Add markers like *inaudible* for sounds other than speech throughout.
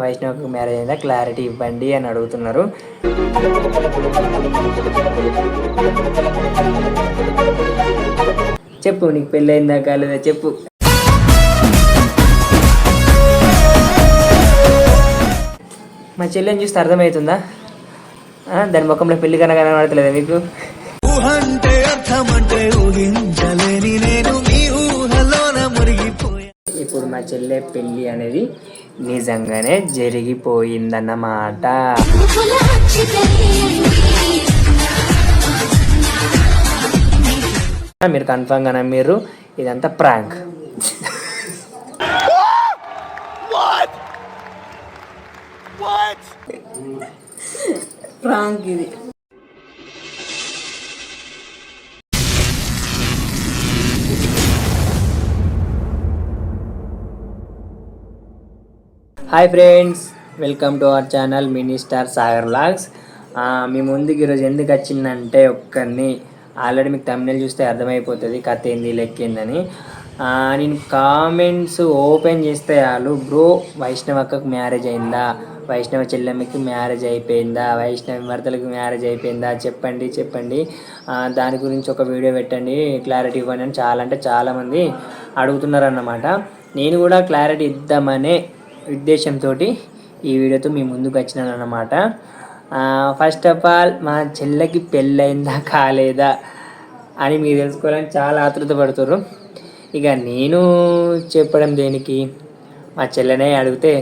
వైష్ణవ్కి marriage అయిందా? Clarity ఇవ్వండి అని అడుగుతున్నారు. చెప్పు నీకు పెళ్ళయిందా కాలేదా? చెప్పు. మా చెల్లెని చూస్తే అర్థమవుతుందా? దాని ముఖంలో పెళ్ళి కన్నా కనబడతలేదా మీకు? ఊహంటే అర్థమంటే ఊహించ ఇప్పుడు మా చెల్లె పెళ్ళి అనేది నిజంగానే జరిగిపోయిందన్నమాట. మీరు కన్ఫామ్గా నమ్మిర్రు ఇదంతా ప్రాంక్ ప్రాంక్ ఇది. Hi friends welcome to our channel mini star Sagar vlogs మీ ముందుకు ఈరోజు ఎందుకు వచ్చిందంటే ఒక్కరిని ఆల్రెడీ మీకు తమిళ చూస్తే అర్థమైపోతుంది కథ ఏంది లెక్కిందని నేను కామెంట్స్ ఓపెన్ చేస్తే చాలు బ్రో వైష్ణవక్కకు మ్యారేజ్ అయిందా? వైష్ణవ చెల్లెమ్మకి మ్యారేజ్ అయిపోయిందా? వైష్ణవ భర్తలకు మ్యారేజ్ అయిపోయిందా? చెప్పండి చెప్పండి. దాని గురించి ఒక వీడియో పెట్టండి క్లారిటీ ఇవ్వండి అని చాలా అంటే చాలామంది అడుగుతున్నారు అన్నమాట నేను కూడా క్లారిటీ ఇద్దామనే ఉద్దేశంతో ఈ వీడియోతో మీ ముందుకు వచ్చినాను అన్నమాట ఫస్ట్ ఆఫ్ ఆల్ మా చెల్లెకి పెళ్ళయిందా కాలేదా అని మీరు తెలుసుకోవాలని చాలా ఆతృత పడుతుర్రు. ఇక నేను చెప్పడం దేనికి? మా చెల్లెనే అడిగితే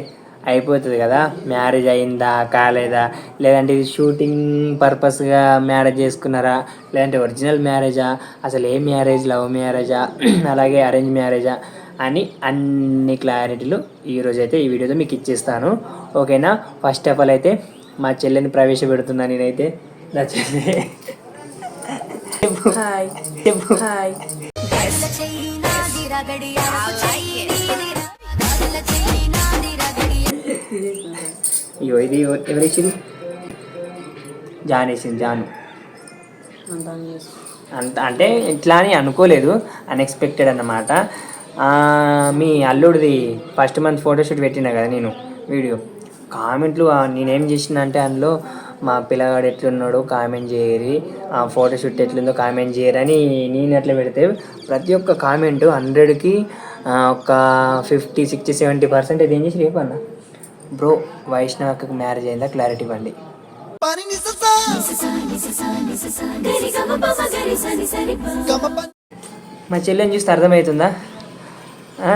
అయిపోతుంది కదా మ్యారేజ్ అయిందా కాలేదా? లేదంటే ఇది షూటింగ్ పర్పస్గా మ్యారేజ్ చేసుకున్నారా? లేదంటే ఒరిజినల్ మ్యారేజా? అసలు ఏ మ్యారేజ్ లవ్ మ్యారేజా? *clears throat* అలాగే అరేంజ్ మ్యారేజా? అని అన్ని క్లారిటీలు ఈరోజు అయితే ఈ వీడియోతో మీకు ఇచ్చేస్తాను. ఓకేనా? ఫస్ట్ ఆఫ్ ఆల్ అయితే మా చెల్లెని ప్రవేశపెడుతున్నా నేనైతే? నా చెల్లె. ఇగో ఇది ఎవరేసింది జాన్. వేసింది జాను అంతా అంటే ఇట్లా అని అనుకోలేదు. అన్ఎక్స్పెక్టెడ్ అన్నమాట. మీ అల్లుడిది ఫస్ట్ మంత్ ఫోటోషూట్ పెట్టినా కదా నేను వీడియో. కామెంట్లు ఆ, నేనేం చేసిన అంటే అందులో మా పిల్లగాడు ఎట్లున్నాడో కామెంట్ చేయరి ఆ ఫోటోషూట్ ఎట్లుందో కామెంట్ చేయరని నేను ఎట్లా పెడితే ప్రతి ఒక్క కామెంట్ హండ్రెడ్కి ఒక ఫిఫ్టీ సిక్స్టీ సెవెంటీ పర్సెంట్ ఏం చేసి రేపు అన్న. బ్రో వైష్ణవకి మ్యారేజ్ అయిందా? క్లారిటీ ఇవ్వండి. మా చెల్లెని చూస్తే అర్థమవుతుందా?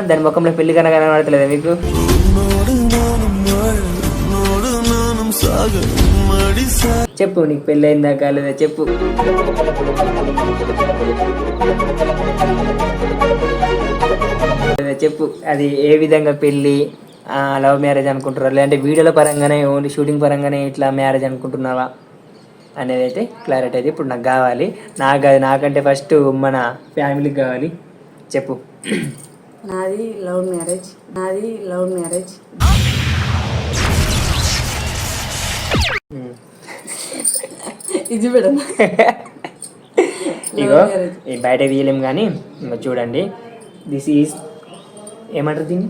దాని ముఖంలో పెళ్ళి కన్నా కనబడతలేదా మీకు? చెప్పు నీకు పెళ్ళి అయిందా కాలేదా చెప్పు. చెప్పు. అది ఏ విధంగా పెళ్ళి లవ్ మ్యారేజ్ అనుకుంటున్నారు? లేదంటే వీడియోల పరంగానే ఓన్లీ షూటింగ్ పరంగానే ఇట్లా మ్యారేజ్ అనుకుంటున్నావా? అనేది అయితే క్లారిటీ అయితే ఇప్పుడు నాకు కావాలి. నాకు అది నాకంటే ఫస్ట్ మన ఫ్యామిలీకి కావాలి. చెప్పు. నాది లవ్ మ్యారేజ్ నాది లవ్ మ్యారేజ్. ఇది మేడం ఇగో బయట తీయలేం కానీ ఇంకో చూడండి. దిస్ ఈజ్ ఏమంటారు దీన్ని?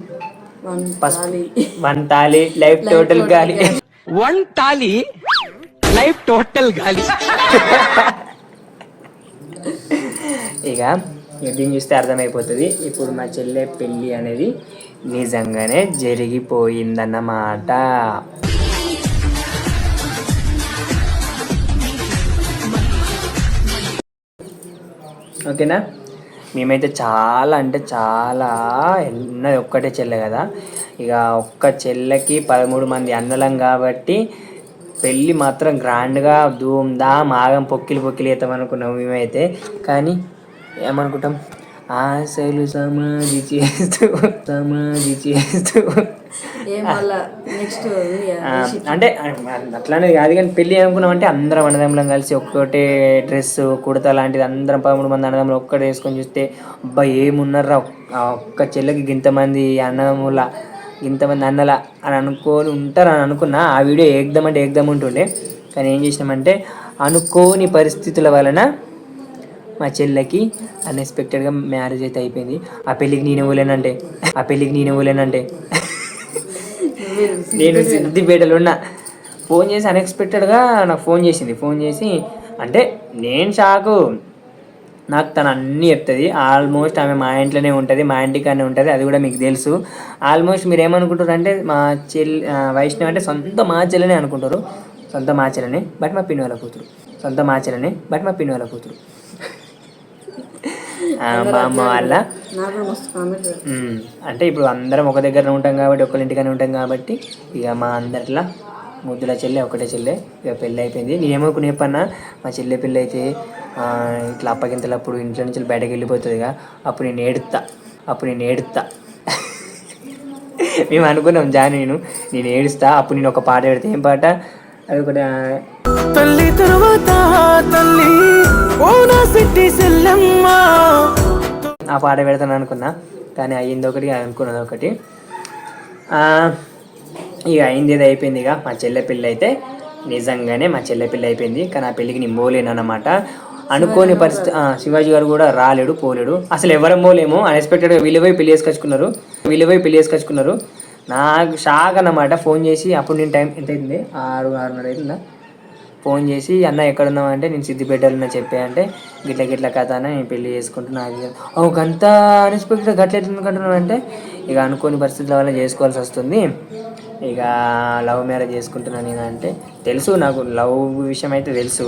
వన్ పసుపు తాళి. వన్ తాలి లైఫ్ Life టోటల్ గాలి. వన్ తాలి లైఫ్ టోటల్ గాలి. ఇక దీన్ని చూస్తే అర్థమైపోతుంది? ఇప్పుడు మా చెల్లె పెళ్ళి అనేది నిజంగానే జరిగిపోయిందన్నమాట ఓకేనా? మేమైతే చాలా అంటే చాలా ఉన్నది ఒక్కటే చెల్లె కదా. ఇక ఒక్క చెల్లెకి పదమూడు మంది అన్నలం కాబట్టి పెళ్ళి మాత్రం గ్రాండ్గా ధూమ్ దామ్ ఆగం పొక్కిలి పొక్కిలి అవుతాం అనుకున్నాం మేమైతే. కానీ ఏమనుకుంటాం? ఆశలు సమాధి చేస్తూ సమాధి చేస్తూ. నెక్స్ట్. అంటే అట్లానే కాదు కానీ పెళ్ళి అనుకున్నాం అంటే అందరం అన్నదమ్ములం కలిసి ఒక్కటే డ్రెస్ కుడత లాంటిది అందరం పదమూడు మంది అన్నదమ్ములు ఒక్కటే వేసుకొని చూస్తే అబ్బా ఏమున్నారా ఒక్క చెల్లెకి ఇంతమంది అన్నదమ్ముల ఇంతమంది అన్నల అని అనుకొని ఉంటారు అని అనుకున్నా ఆ వీడియో ఏకదం అంటే ఏకదం ఉంటుండే కానీ ఏం చేసినామంటే అనుకోని పరిస్థితుల వలన మా చెల్లెకి అన్ఎక్స్పెక్టెడ్గా మ్యారేజ్ అయితే అయిపోయింది. ఆ పెళ్ళికి నేను ఇవ్వలేనంటే ఆ పెళ్ళికి నేను ఇవ్వలేనంటే నేను సిద్దిపేటలో ఉన్నా. ఫోన్ చేసి అన్ఎక్స్పెక్టెడ్గా నాకు ఫోన్ చేసింది. ఫోన్ చేసి అంటే నేను షాకు. నాకు తను అన్నీ చెప్తుంది. ఆల్మోస్ట్ ఆమె మా ఇంట్లోనే ఉంటుంది మా ఇంటికానే ఉంటుంది అది కూడా మీకు తెలుసు. ఆల్మోస్ట్ మీరు ఏమనుకుంటారు అంటే మా చెల్లి వైష్ణవి అంటే సొంత మా చెల్లెనే అనుకుంటారు. సొంత మా చెల్లెనే బట్ మా పిన్ని వాళ్ళ కూతురు. సొంత మా చెల్లెనే బట్ మా పిన్ని వాళ్ళ కూతురు. ఆ, మా అమ్మ వాళ్ళ. కూడా. అంటే ఇప్పుడు అందరం ఒక దగ్గర ఉంటాం కాబట్టి ఒకళ్ళ ఇంటికనే ఉంటాం కాబట్టి ఇక మా అందరిలా ముద్దుల చెల్లె ఒకటే చెల్లె ఇక పెళ్ళి అయిపోయింది. నేనేమనుకునే పన్నా మా చెల్లె పెళ్ళి అయితే ఇట్లా అప్పగింతలప్పుడు ఇంట్లో నుంచి బయటకు వెళ్ళిపోతుందిగా అప్పుడు నేను ఏడుతా అప్పుడు నేను ఏడుతా *laughs* మేము అనుకున్నాం జాని నేను నేను ఏడుస్తా అప్పుడు నేను ఒక పాట పెడితే ఏం పాట? అది ఆ, తల్లి తరువాత తల్లి. ఓనా సిట్టి సెల్లమ్మ. ఆ పాట పెడతాను అనుకున్నా కానీ అయ్యింది ఒకటి అనుకున్నది ఒకటి. ఆ, ఇక అయింది ఏదో అయిపోయింది ఇక. మా చెల్లె పెళ్ళి అయితే నిజంగానే మా చెల్లె పెళ్ళి అయిపోయింది కానీ ఆ పెళ్ళికి నేను పోలేను అనమాట అనుకోని పరిస్థితి శివాజీ గారు కూడా రాలేడు పోలేడు. అసలు ఎవరం పోలేము అన్ఎక్స్పెక్టెడ్గా వీళ్ళపై పెళ్ళి చేసుకొచ్చుకున్నారు. వీళ్ళపై పెళ్ళి చేసుకొచ్చుకున్నారు. నాకు షాక్ అన్నమాట ఫోన్ చేసి అప్పుడు నేను టైం ఎంత అయింది? ఆరు ఆరున్నర అవుతుందా ఫోన్ చేసి అన్న ఎక్కడున్నావు? అంటే నేను సిద్దిపేటలో ఉన్నా చెప్పే. అంటే గిట్ల గిట్ల కథ అని నేను పెళ్ళి చేసుకుంటున్నా. అది ఇది. అన్ఎక్స్పెక్టెడ్ గట్ల ఎందుకంటున్నావు? అంటే ఇక అనుకోని పరిస్థితుల వల్ల చేసుకోవాల్సి వస్తుంది. ఇక లవ్ మ్యారేజ్ చేసుకుంటున్నాను నేను. అంటే తెలుసు నాకు లవ్ విషయం అయితే తెలుసు.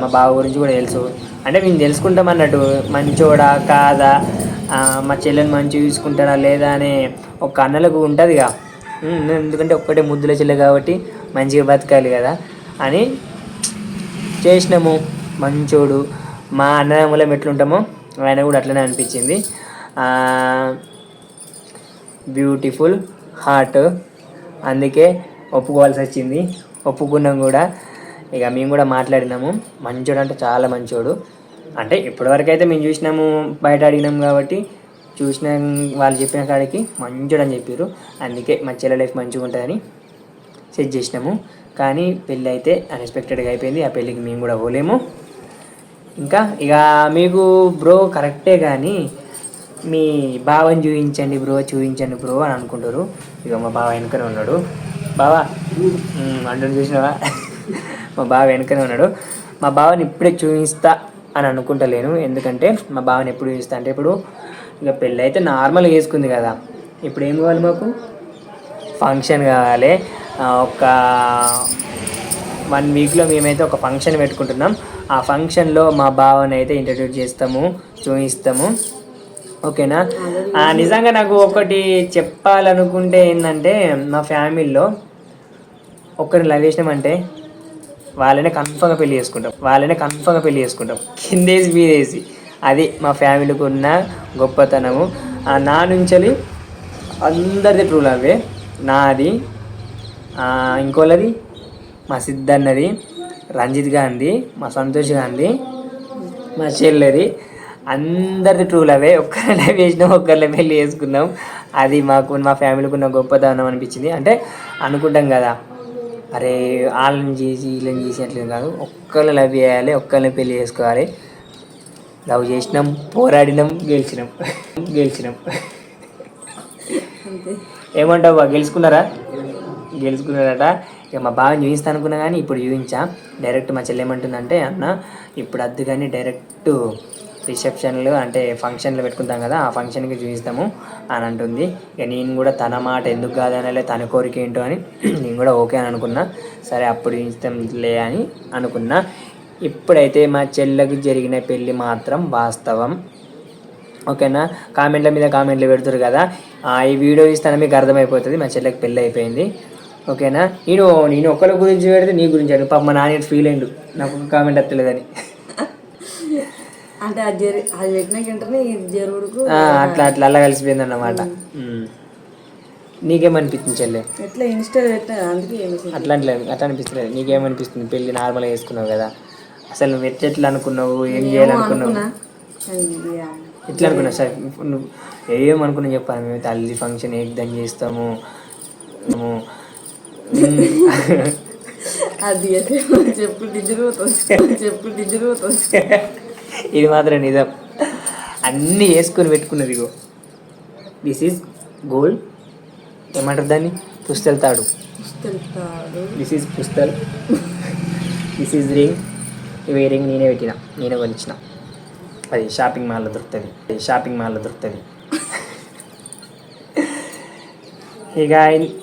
మా బావ గురించి కూడా తెలుసు. అంటే మేము తెలుసుకుంటాం అన్నట్టు. మంచోడా కాదా? మా చెల్లెని మంచిగా చూసుకుంటాడా లేదా అనే ఒక అన్నలకు ఉంటుందిగా. ఎందుకంటే ఒక్కటే ముద్దుల చెల్లె కాబట్టి మంచిగా బతకాలి కదా. అని చేసినాము. మంచోడు. మా అన్నదమ్ములం ఎట్లుంటామో ఆయన కూడా అట్లనే అనిపించింది. బ్యూటిఫుల్ హార్ట్ అందుకే ఒప్పుకోవాల్సి వచ్చింది. ఒప్పుకున్నాం కూడా. ఇక మేము కూడా మాట్లాడినాము. మంచోడు అంటే చాలా మంచోడు. అంటే ఇప్పటివరకు అయితే మేము చూసినాము బయట అడిగినాం కాబట్టి చూసిన వాళ్ళు చెప్పిన కాడికి మంచోడు అని చెప్పారు అందుకే మా చెల్లె లైఫ్ మంచిగా ఉంటుందని సెట్ చేసినాము. కానీ పెళ్ళి అయితే అన్ఎక్స్పెక్టెడ్గా అయిపోయింది. ఆ పెళ్ళికి మేము కూడా పోలేము. ఇంకా ఇక మీకు బ్రో కరెక్టే కానీ మీ బావని చూపించండి బ్రో చూపించండి బ్రో అని అనుకుంటారు. ఇక మా బావ వెనుకనే ఉన్నాడు. బావా అంటూ చూసినావా? మా బావ వెనుకనే ఉన్నాడు. మా బావని ఇప్పుడే చూపిస్తా అని అనుకుంటలేను. ఎందుకంటే మా బావని ఎప్పుడు చూపిస్తా అంటే ఇప్పుడు ఇక పెళ్ళి అయితే నార్మల్గా వేసుకుంది కదా. ఇప్పుడు ఏం కావాలి మాకు? ఫంక్షన్ కావాలి. ఒక వన్ వీక్లో మేమైతే ఒక ఫంక్షన్ పెట్టుకుంటున్నాం. ఆ ఫంక్షన్లో మా బావని అయితే ఇంట్రడ్యూస్ చేస్తాము చూపిస్తాము. ఓకేనా? నిజంగా నాకు ఒకటి చెప్పాలనుకుంటే ఏంటంటే మా ఫ్యామిలీలో ఒక్కరిని లవ్ చేసినామంటే వాళ్ళనే కన్ఫర్మ్గా పెళ్ళి చేసుకుంటాం. వాళ్ళనే కన్ఫర్మ్గా పెళ్ళి చేసుకుంటాం. కిందేసి మీదేసి. అది మా ఫ్యామిలీకి ఉన్న గొప్పతనము. నా నుంచి అందరిది ట్రూ లవ్వే. నాది ఇంకోళ్ళది మా సిద్ధన్నది రంజిత్ గాంధీ మా సంతోష్ గాంధీ మా చెల్లెది. అందరిది ట్రూ లవే ఒక్కరిని లవ్ చేసినాం ఒక్కరిని పెళ్ళి చేసుకున్నాం. అది మాకు మా ఫ్యామిలీకి ఉన్న గొప్పతనం అనిపించింది. అంటే అనుకుంటాం కదా అరే వాళ్ళని చేసి వీళ్ళని చేసి అట్లేదు కాదు. ఒక్కరిని లవ్ చేయాలి ఒక్కరిని పెళ్ళి చేసుకోవాలి. లవ్ చేసినాం పోరాడినాం గెలిచినాం. గెలిచినాం. ఏమంటావు గెలుచుకున్నారా? గెలుచుకున్నాడట. ఇక మా బాగా చూపిస్తా అనుకున్నా కానీ ఇప్పుడు చూపించా డైరెక్ట్ మా చెల్లి ఏమంటుందంటే అన్న ఇప్పుడు అద్దు కానీ డైరెక్ట్ రిసెప్షన్లు అంటే ఫంక్షన్లు పెట్టుకుంటాం కదా ఆ ఫంక్షన్కి చూపిస్తాము అని అంటుంది. ఇక నేను కూడా తన మాట ఎందుకు కాదనలే తన కోరిక ఏంటో అని *clears throat* నేను కూడా ఓకే అని అనుకున్నా. సరే అప్పుడు చూపిస్తాంలే అని అనుకున్నా. ఇప్పుడైతే మా చెల్లెకి జరిగిన పెళ్ళి మాత్రం వాస్తవం. ఓకేనా? కామెంట్ల మీద కామెంట్లు పెడుతురు కదా. ఆ, ఈ వీడియో ఇస్తాను మీకు అర్థమైపోతుంది. మా చెల్లెకి పెళ్ళి అయిపోయింది. ఓకేనా? నేను నేను ఒక్కరి గురించి పెడితే నీ గురించి అడుగు. పాప మా నాన్న ఫీల్ అయిండు. నాకు ఒక కామెంట్ వస్తలేదని. అంటే అది జరి అది పెట్టిన వెంటనే ఇది జరుగుడుకు. ఆ, అట్లా అట్లా అలా కలిసిపోయింది అన్నమాట ఉమ్. నీకేమనిపిస్తుంది చెల్లె? ఎట్లా ఇన్స్టా అందుకే అట్లా అట్లా అనిపిస్తలేదు. నీకేమనిపిస్తుంది? పెళ్ళి నార్మల్గా వేసుకున్నావు కదా. అసలు నువ్వు ఎట్లా ఎట్లా అనుకున్నావు? ఏం చేయాలనుకున్నావు? ఎట్లా అనుకున్నావు? సార్ నువ్వు ఏమనుకున్నా చెప్పాను మేము తల్లి ఫంక్షన్ ఏకదం చేస్తాము? మేము, *laughs* అది అది చెప్పు జరుగుతుంది ఇది మాత్రం నిజం. అన్నీ వేసుకొని పెట్టుకున్నది ఇగో. దిస్ ఈజ్ గోల్డ్ ఏమంటారు దాన్ని? పుస్తల్ తాడు. దిస్ ఈజ్ పుస్తల్. దిస్ ఈజ్ రింగ్ ఇవి రింగ్ నేనే పెట్టిన. నేనే కొనిచ్చిన. అది షాపింగ్ మాల్లో దొరుకుతుంది. అది షాపింగ్ మాల్లో దొరుకుతుంది. ఇక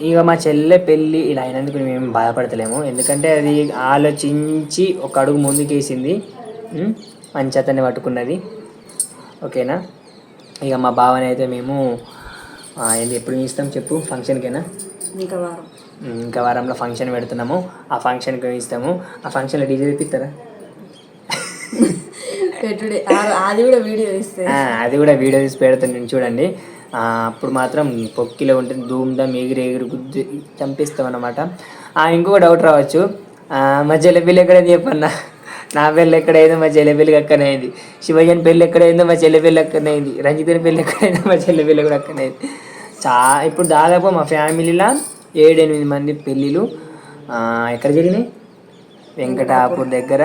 ఇక మా చెల్లె పెళ్ళి ఇలా అయినందుకు మేము బాధపడతలేము. ఎందుకంటే అది ఆలోచించి ఒక అడుగు ముందుకేసింది? మంచి అతన్ని పట్టుకున్నది. ఓకేనా? ఇక మా బావని అయితే మేము ఎప్పుడు ఇస్తాం చెప్పు ఫంక్షన్కేనా? ఇంకా వారం. ఇంకా వారంలో ఫంక్షన్ పెడుతున్నాము. ఆ ఫంక్షన్కి ఇస్తాము. ఆ ఫంక్షన్లో డీజే తెప్పిస్తారా? *laughs* అది కూడా వీడియో తీస్తే. అది కూడా వీడియో తీసి పెడతాను నేను చూడండి. అప్పుడు మాత్రం పొక్కిలో ఉంటుంది ధూమ్ ఎగిరి ఎగిరి గుద్ది చంపిస్తాం అన్నమాట ఇంకొక డౌట్ రావచ్చు. మా చెల్లెపిల్లి ఎక్కడైంది చెప్పన్నా? నా పెళ్ళి ఎక్కడైందో? మా చెల్లెపిల్లికి అక్కనైంది అయింది శివయ్యని పెళ్ళి ఎక్కడైందో మా చెల్లెపిల్లి అక్కనైంది అయింది రంజితని పెళ్ళి ఎక్కడైందో మా చెల్లెపిల్లి కూడా అక్కనైంది చా ఇప్పుడు దాదాపు మా ఫ్యామిలీలో ఏడెనిమిది మంది పెళ్ళిళ్ళు ఎక్కడ జరిగినాయి? వెంకటాపూర్ దగ్గర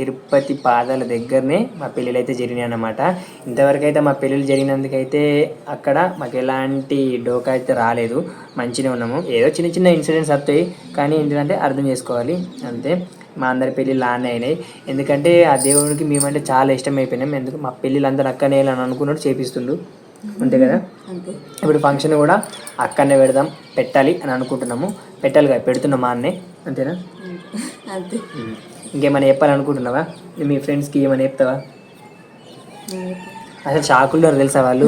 తిరుపతి పాదాల దగ్గరనే మా పెళ్ళిళ్ళు అయితే జరిగినాయి అన్నమాట ఇంతవరకు అయితే మా పెళ్ళిళ్ళు జరిగినందుకైతే అక్కడ మాకు ఎలాంటి డోకా అయితే రాలేదు. మంచిగా ఉన్నాము. ఏదో చిన్న చిన్న ఇన్సిడెంట్స్ వస్తాయి. కానీ ఏంటంటే అర్థం చేసుకోవాలి. అంతే. మా అందరి పెళ్ళిళ్ళు ఆనే అయినాయి. ఎందుకంటే ఆ దేవుడికి మేమంటే చాలా ఇష్టం అయిపోయినాం ఎందుకు? మా పెళ్ళిళ్ళు అందరూ అక్కనే అని అనుకున్నట్టు చేపిస్తుండు. అంతే కదా? అంతే. ఇప్పుడు ఫంక్షన్ కూడా అక్కడనే పెడదాం పెట్టాలి అని అనుకుంటున్నాము. పెట్టాలి కదా? పెడుతున్నామా అన్నే. అంతేనా? అంతే. ఇంకేమైనా చెప్పాలనుకుంటున్నావా? మీ ఫ్రెండ్స్కి ఏమైనా చెప్తావా? అసలు షాకుల్లో తెలుసా వాళ్ళు?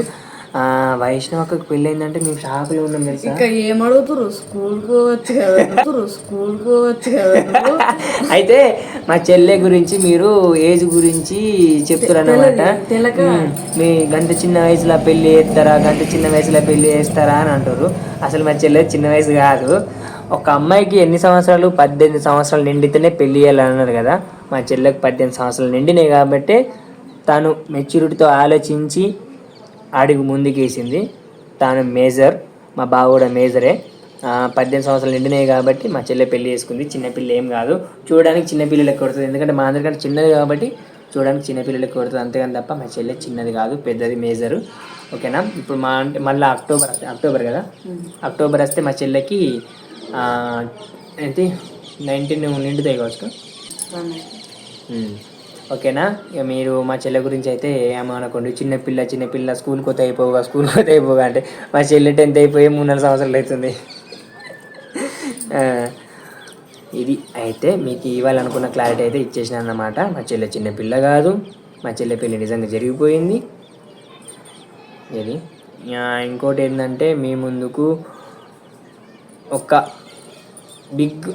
ఆ, వైష్ణవక్కకు పెళ్ళైందంటే మేము షాకులో ఉన్నాం తెలుసా? ఇంకా ఏమడుగుతురు స్కూల్కి వచ్చు కదా నువ్వు స్కూల్కి వచ్చు కదా అయితే మా చెల్లె గురించి మీరు ఏజ్ గురించి చెప్తారన్నమాట మీ గంట చిన్న వయసులో పెళ్ళి చేస్తారా? గంట చిన్న వయసులో పెళ్ళి చేస్తారా అని అంటారు అసలు మా చెల్లె చిన్న వయసు కాదు. ఒక అమ్మాయికి ఎన్ని సంవత్సరాలు? పద్దెనిమిది సంవత్సరాలు నిండితేనే పెళ్ళి చేయాలని అన్నారు కదా. మా చెల్లెకి పద్దెనిమిది సంవత్సరాలు నిండినాయి కాబట్టి తాను మెచ్యూరిటీతో ఆలోచించి అడుగు ముందుకేసింది. తాను మేజర్ మా బావ కూడా మేజరే. పద్దెనిమిది సంవత్సరాలు నిండినాయి కాబట్టి మా చెల్లె పెళ్ళి చేసుకుంది. చిన్నపిల్ల ఏం కాదు. చూడడానికి చిన్నపిల్లలకి కొడుతుంది. ఎందుకంటే మా అందరికంటే చిన్నది కాబట్టి చూడడానికి చిన్నపిల్లలకి కొడుతుంది. అంతేగాని తప్ప మా చెల్లె చిన్నది కాదు పెద్దది మేజరు. ఓకేనా? ఇప్పుడు మా అంటే మళ్ళీ అక్టోబర్ అక్టోబర్ కదా? అక్టోబర్ వస్తే మా చెల్లెకి ఏంటి? నైన్టీన్ నిండుతాయి కావచ్చు. ఉమ్. ఓకేనా? ఇక మీరు మా చెల్లె గురించి అయితే ఏమనుకోండి? చిన్నపిల్ల చిన్నపిల్ల స్కూల్కి పోతే అయిపోగా స్కూల్కి పోతే అయిపోగా అంటే మా చెల్లె టెన్త్ అయిపోయి మూడు నాలుగు సంవత్సరాలు అవుతుంది. ఇది అయితే మీకు ఇవ్వాలనుకున్న క్లారిటీ అయితే ఇచ్చేసిన అన్నమాట. మా చెల్లె చిన్నపిల్ల కాదు. మా చెల్లె పెళ్ళి నిజంగా జరిగిపోయింది. ఇది ఇంకోటి ఏంటంటే మీ ముందుకు ఒక బిగ్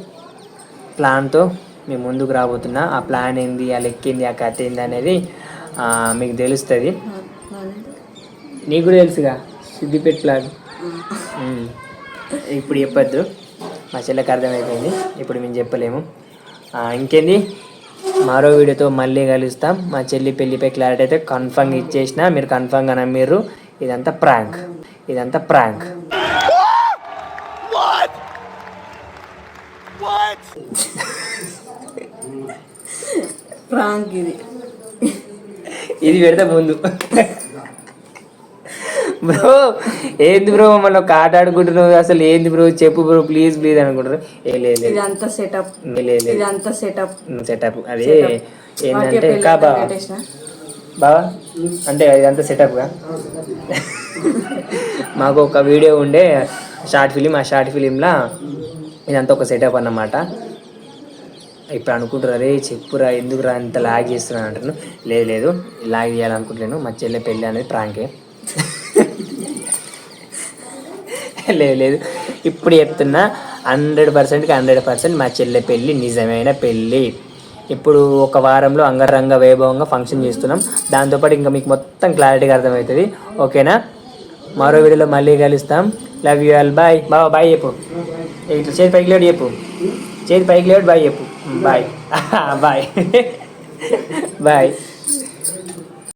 ప్లాన్తో మేము ముందుకు రాబోతున్నా. ఆ ప్లాన్ ఏంది ఆ లెక్క ఏంది ఆ కథ ఏంది అనేది మీకు తెలుస్తుంది. నీకు కూడా తెలుసుగా సిద్దిపేట ప్లాన్. ఇప్పుడు చెప్పొద్దు. మా చెల్లెకి అర్థమైపోయింది. ఇప్పుడు మేము చెప్పలేము. ఇంకేంది? మరో వీడియోతో మళ్ళీ కలుస్తాం. మా చెల్లి పెళ్ళిపై క్లారిటీ అయితే కన్ఫర్మ్ ఇచ్చేసిన మీరు కన్ఫర్మ్గా నమ్మిర్రు. ఇదంతా ప్రాంక్ ఇదంతా ప్రాంక్ ప్రాంక్ ఇది ఇది పెడితే ముందు. బ్రో ఏంది బ్రో మళ్ళీ ఒక ఆట ఆడుకుంటున్నావు? అసలు ఏంది బ్రో? చెప్పు బ్రో ప్లీజ్ ప్లీజ్ అనుకుంటారు ఏ లేదు లేదు ఇదంతా సెటప్ లేదు లేదు ఇదంతా సెటప్ సెటప్ అది ఏంటంటే కా బావా? బావా? అంటే ఇదంతా సెటప్గా మాకు ఒక వీడియో ఉండే షార్ట్ ఫిలిం ఆ షార్ట్ ఫిలింలో ఇదంతా ఒక సెటప్ అన్నమాట. ఇప్పుడు అనుకుంటారు అరే చెప్పురా ఎందుకురా ఇంత లాగ్ చేస్తున్నాను అంటాను లేదు లేదు లాగ్ చేయాలనుకుంటున్నాను. మా చెల్లె పెళ్ళి అనేది ప్రాంకే. లేదు లేదు. ఇప్పుడు చెప్తున్నా హండ్రెడ్ పర్సెంట్కి హండ్రెడ్ పర్సెంట్ మా చెల్లె పెళ్ళి నిజమైన పెళ్ళి. ఇప్పుడు ఒక వారంలో అంగరంగ వైభవంగా ఫంక్షన్ చేస్తున్నాం. దాంతోపాటు ఇంకా మీకు మొత్తం క్లారిటీగా అర్థమవుతుంది. ఓకేనా? మరో వీడియోలో మళ్ళీ కలుస్తాం. లవ్ యూ ఆల్ బాయ్ బాబా బాయ్ చెప్పు. ఇట్లా చేతి పైకి లేడు చెప్పు. చేతి పైకి లేడు బాయ్ చెప్పు. Bye bye bye